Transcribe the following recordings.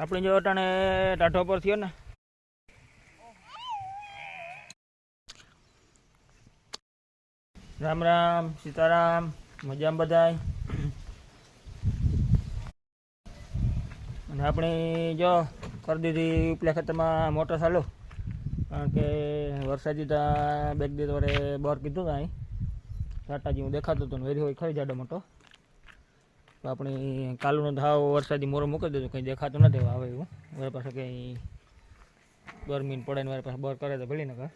આપણે જો અટાણે ટાઢો પર થયો ને. રામ રામ, સીતારામ, મજામાં બધાય? અને આપણે જો કરી દીધી ઉપલા ખેતરમાં મોટર ચાલુ. કારણ કે વરસાદી ત્યાં બેગ દીધો વડે બહાર કીધું અહીં. ટાટાજી હું દેખાતો હતો વેરી હોય ખરી જાડો મોટો. આપણે કાલુનો ધાવ વરસાદી મોરો મૂકી દીધું, કંઈ દેખાતું નથી આવે એવું. મારા પાસે કંઈ ગરમીને પડે ને મારા પાસે બોર કરે તો ભલી નકર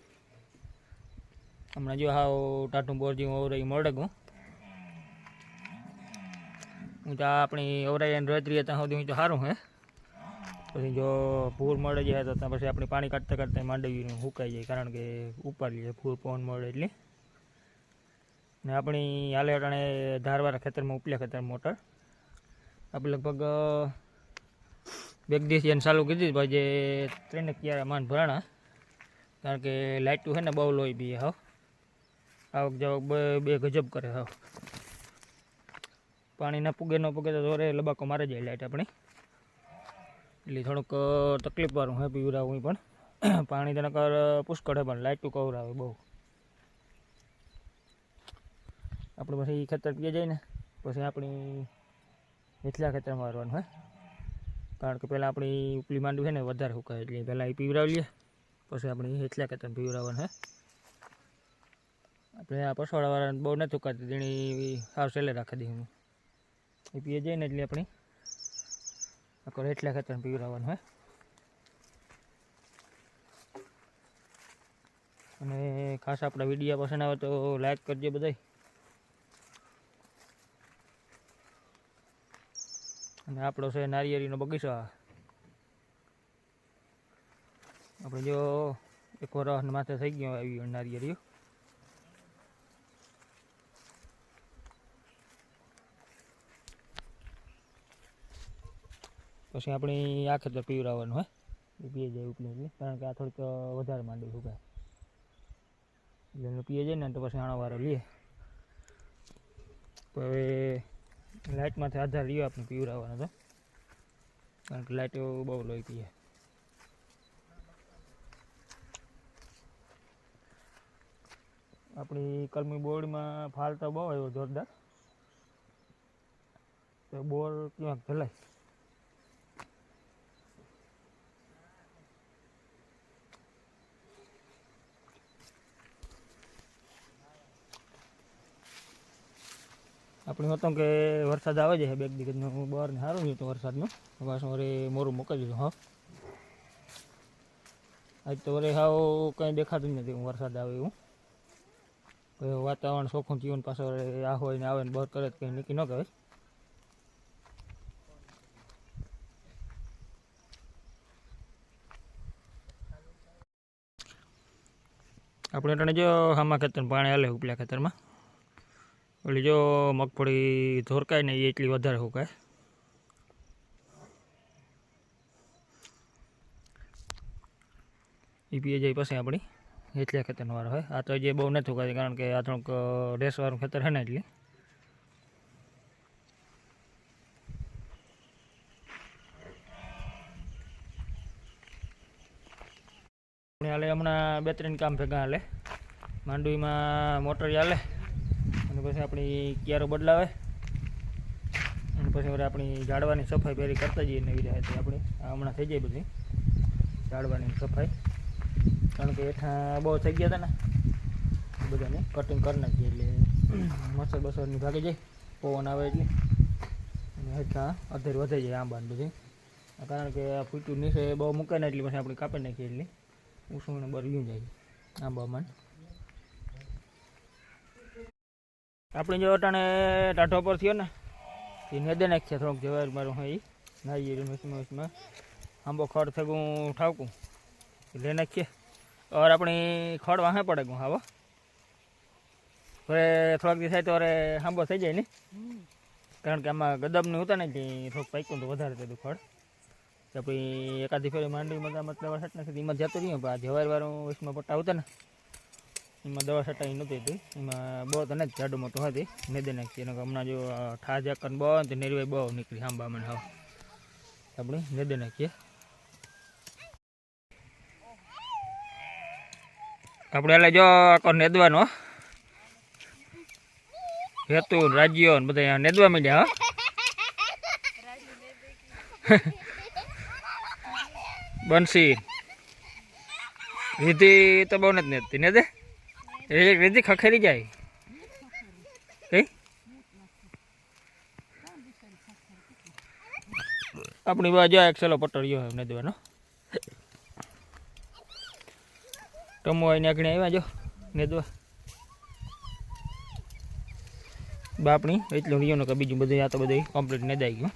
હમણાં જો હાવ ટાટું બોર જેવું ઓવરાઈ મળે ગયું હું તો આપણી ઓવરાઈ અને રોતરી ત્યાં સુધી હું તો સારું હે. પછી જો પૂર મળે જાય તો ત્યાં પછી આપણે પાણી કાઢતા કાઢતા માંડવીનું સુકાઈ જાય, કારણ કે ઉપાડી લઈએ પૂર પવન મળે એટલે. ને આપણી હાલે અટાણે ધારવાળા ખેતરમાં ઉપલા ખેતર મોટર. આપણે લગભગ બેગ દિવસ એને ચાલુ કીધી ભાઈ, જે ત્રણે ક્યારે માન ભરાણા. કારણ કે લાઇટું છે ને બહુ લોહી બી હાવ. આવક જાવક બે બે ગજબ કરે, હાવ. પાણી ના પૂગે, ન પૂગે તો જોરે લબાકો મારે જાય લાઇટ આપણી. એટલે થોડુંક તકલીફવાળું હે પીવરાવું પણ. પાણી તો નકર પુષ્કળ હે પણ લાઇટું કવરાવે બહુ. આપણે પછી ખેતર પીએ જાય ને પછી આપણી નીચલા ખેતરમાં વારવાનું હોય કારણ કે પહેલાં આપણી ઉપલી માંડવી છે ને, વધારે સુકાય, એટલે પહેલાં એ પીવડાવી લઈએ, પછી આપણી નીચલા ખેતરમાં પીવડાવવાનું, હે? આપણે આ પસવાડાવાળાને બહુ નથી સુકાતી તેની સાવ સેલે રાખી દઈએ હું એ પીએ જઈએ ને એટલે આપણી આખો એટલા ખેતરમાં પીવડાવવાનું હોય અને ખાસ આપણા વિડીયા પસંદ આવે તો લાઈક કરજો બધાય. અને આપણો છે નારિયેળીનો બગીચો આપણે જો એક વરસ માથે થઈ ગયો આવી નારિયેળીઓ. પછી આપણી આ ખેતર પીવડાવવાનું હોય એ પીએ જાય ઉપલી કારણ કે આ થોડીક વધારે માંડી સુકાય એટલે પીએ જાય ને તો પછી આણો વારો લઈએ તો હવે લાઇટમાંથી આધાર રહ્યો આપણે પીવડાવવાનો તો. કારણ કે લાઇટ બહુ લોહી પીએ. આપણી કલમી બોર્ડમાં ફાલ તો બહુ આવ્યો જોરદાર. તો બોર ક્યાંક જલાય આપણે હતું કે વરસાદ આવે છે બે દિવસનું બહાર ને સારું નહીં તો વરસાદનું પાછું વરે મોરું મોકલી દીધું, હા. આજ તો વરે હાવ કંઈ દેખાતું જ નથી, વરસાદ આવે એવું. વાતાવરણ ચોખ્ખું થયું ને પાછું આ હોય ને આવે ને બહાર કરે તો કંઈ નીકળી ન કહેવાય આપણે જો હામા ખેતર, પાણી હાલે ઉપલા ખેતરમાં. ઓલી જો મગફળી ધોરકાય નહીં એટલી વધારે સુકાય એ પીએ જાય પછી આપણી. એટલા ખેતરનો વારો હોય. આ તો જે બહુ નથી સુકાતી કારણ કે આ થોડુંક રેસવાળું ખેતર છે ને એટલે. હાલે હમણાં બે ત્રણ કામ ભેગા હાલે. માંડવીમાં મોટર હાલે. અને પછી આપણી ક્યારો બદલાવે. અને પછી હવે આપણી ઝાડવાની સફાઈ પહેરી કરતા જઈએ નવી રીતે આપણી. હમણાં થઈ જાય બધી. ઝાડવાની સફાઈ. કારણ કે હેઠા બહુ થઈ ગયા હતા ને. બધાને કટિંગ કરી નાખીએ એટલે મસર બસરની ભાગી જાય. પવન આવે એટલે. અને હેઠા અધેર વધે જાય આંબાને બધી. કારણ કે આ ફૂટ્યું નીચે બહુ મૂકે ને એટલે પછી આપણે કાપી નાખીએ એટલે. ઉષ્ણ બરવ્યું જાય. આંબામાં. આપણે જો અટાણે ટાઢો પર થયો ને એ નેદે છે થોડુંક જવાર મારું હોય નાઈએ વચમાં વચમાં આંબો ખડ થગું ઠાવકું. લે નાખીએ. ઓર આપણી ખડ વાહે પડે ગું હાવો હવે થોડાક દિવસ થાય તો અરે આંબો થઈ જાય ને. કારણ કે આમાં ગદબનું હતા ને થોડુંક પાક્યું તો વધારે થતું ખડ. તો પછી એકાદી ફેરી માંડવીમાં મતલબ વરસાદ નથી એમાં જતું રહ્યું. પણ આ જવાર વાળું વસમાં પટ્ટા આવતા ને એમાં દવા છટાઈ નહોતી હતી. એમાં બહુ તો નથી જાડું મોટું હતી. મેદે નાખી. એને હમણાં જો ઠા જાકન બહુ તો નેરવાઈ બહુ નીકળી આંબા મને હા આપણે નેદે નાખીએ. આપણે એટલે જો આખો નેદવાનો હેતુ રાજ્યો ને બધા નેદવા મળ્યા હા. બંસી રીધિ તો બહુ નથી નેતી ને દે રીધિ ખખેરી જાય. આપણી બાજુ એક સેલો પટોળિયો હોય નેદવાનો ટમો આવીને આગળ આવ્યા જો નેદવા બાપણી, એટલું રહ્યો ને કે બીજું બધું આ તો બધું કમ્પ્લીટ નેદાઈ ગયું.